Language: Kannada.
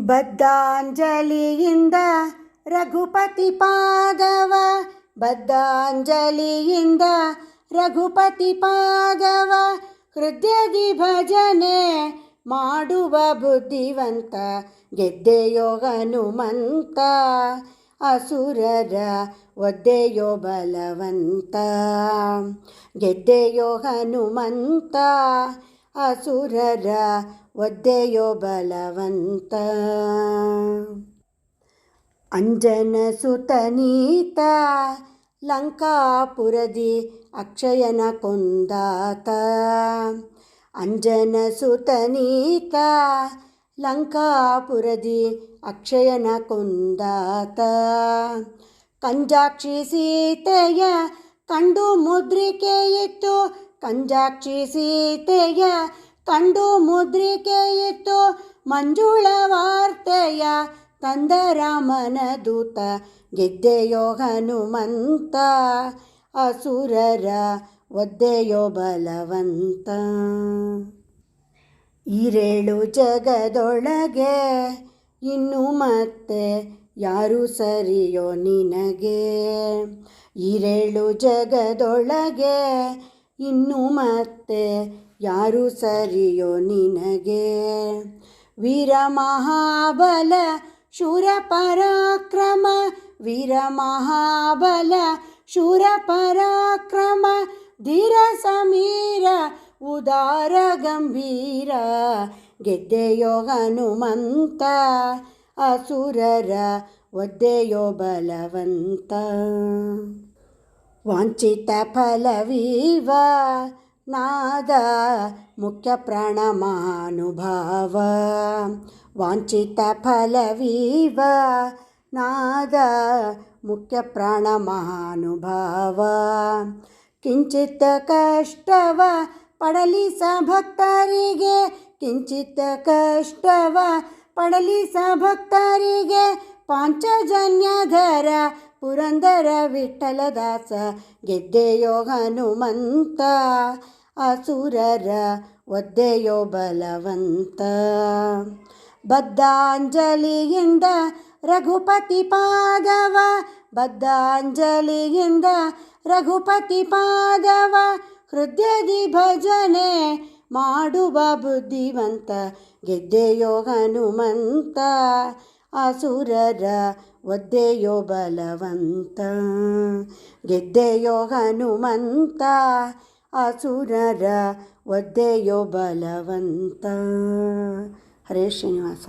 ಬದ್ಧಾಂಜಲಿಯಿಂದ ರಘುಪತಿ ಪಾದವ, ಬದ್ಧಾಂಜಲಿಯಿಂದ ರಘುಪತಿ ಪಾದವ, ಹೃದಯದಿ ಭಜನೆ ಮಾಡುವ ಬುದ್ಧಿವಂತ, ಗೆದ್ದೆಯೋ ಹನುಮಂತ, ಅಸುರರ ಒದ್ದೆಯೋ ಬಲವಂತ, ಗೆದ್ದೆಯೋ ಹನುಮಂತ ಅಸುರರ ಒದ್ದೆಯೋ ಬಲವಂತ. ಅಂಜನ ಸುತನೀತ ಲಂಕಾಪುರದಿ ಅಕ್ಷಯನ ಕೊಂದಾತ. ಅಂಜನ ಸುತನೀತ ಲಂಕಾಪುರದಿ ಅಕ್ಷಯನ ಕೊಂದಾತ. ಕಂಜಾಕ್ಷಿ ಸೀತೆಯ ಕಂಡು ಮುದ್ರಿಕೆ ಇತ್ತು ಕಂಜಾಕ್ಷಿ ಸೀತೆಯ ಕಂಡು ಮುದ್ರಿಕೆಯಿತ್ತು ಮಂಜುಳ ವಾರ್ತೆಯ ತಂದ ರಾಮನ ದೂತ ಗೆದ್ದೆಯೋ ಹನುಮಂತ, ಅಸುರರ ಒದ್ದೆಯೋ ಬಲವಂತ. ಈರೇಳು ಜಗದೊಳಗೆ ಇನ್ನು ಮತ್ತೆ ಯಾರು ಸರಿಯೋ ನಿನಗೆ. ಈರೇಳು ಜಗದೊಳಗೆ ಇನ್ನು ಮತ್ತೆ ಯಾರು ಸರಿಯೋ ನಿನಗೆ? ವೀರ ಮಹಾಬಲ, ಶೂರ ಪರಾಕ್ರಮ. ವೀರ ಮಹಾಬಲ, ಶೂರ ಪರಾಕ್ರಮ. ಧೀರ ಸಮೀರ, ಉದಾರ ಗಂಭೀರ. ಗೆದ್ದೆಯೋ ಹನುಮಂತ ಅಸುರರ ಒದ್ದೆಯೋ ಬಲವಂತ. ವಾಂಛಿತ ಫಲವೀವ ನಾದ ಮುಖ್ಯ ಪ್ರಣಮಾನುಭಾವ. ವಾಂಚಿತ ಫಲವೀವ ನಾದ ಮುಖ್ಯ ಪ್ರಣಮಾನುಭಾವ. ಕಿಂಚಿತ್ ಕಷ್ಟವ ಪಡಲಿ ಸ ಭಕ್ತರಿಗೆ, ಕಿಂಚಿತ್ ಕಷ್ಟವ ಪಡಲಿ ಸ ಭಕ್ತರಿಗೆ ಪಾಂಚಜನ್ಯಧರ ಪುರಂದರ ವಿಠಲದಾಸ, ಗೆದ್ದೆಯೋ ಹನುಮಂತ, ಅಸುರರ ಒದ್ದೆಯೋ ಬಲವಂತ. ಬದ್ಧಾಂಜಲಿಯಿಂದ ರಘುಪತಿ ಪಾದವ, ಬದ್ಧಾಂಜಲಿಯಿಂದ ರಘುಪತಿ ಪಾದವ, ಹೃದಯದಿ ಭಜನೆ ಮಾಡುವ ಬುದ್ಧಿವಂತ, ಗೆದ್ದೆಯೋ ಹನುಮಂತ. ಅಸುರರ ಒದ್ದೆಯೋ ಬಲವಂತ ಗೆದ್ದೆಯೋ ಹನುಮಂತ ಅಸುರರ ಒದ್ದೆಯೋ ಬಲವಂತ ಹರೇ ಶ್ರೀನಿವಾಸ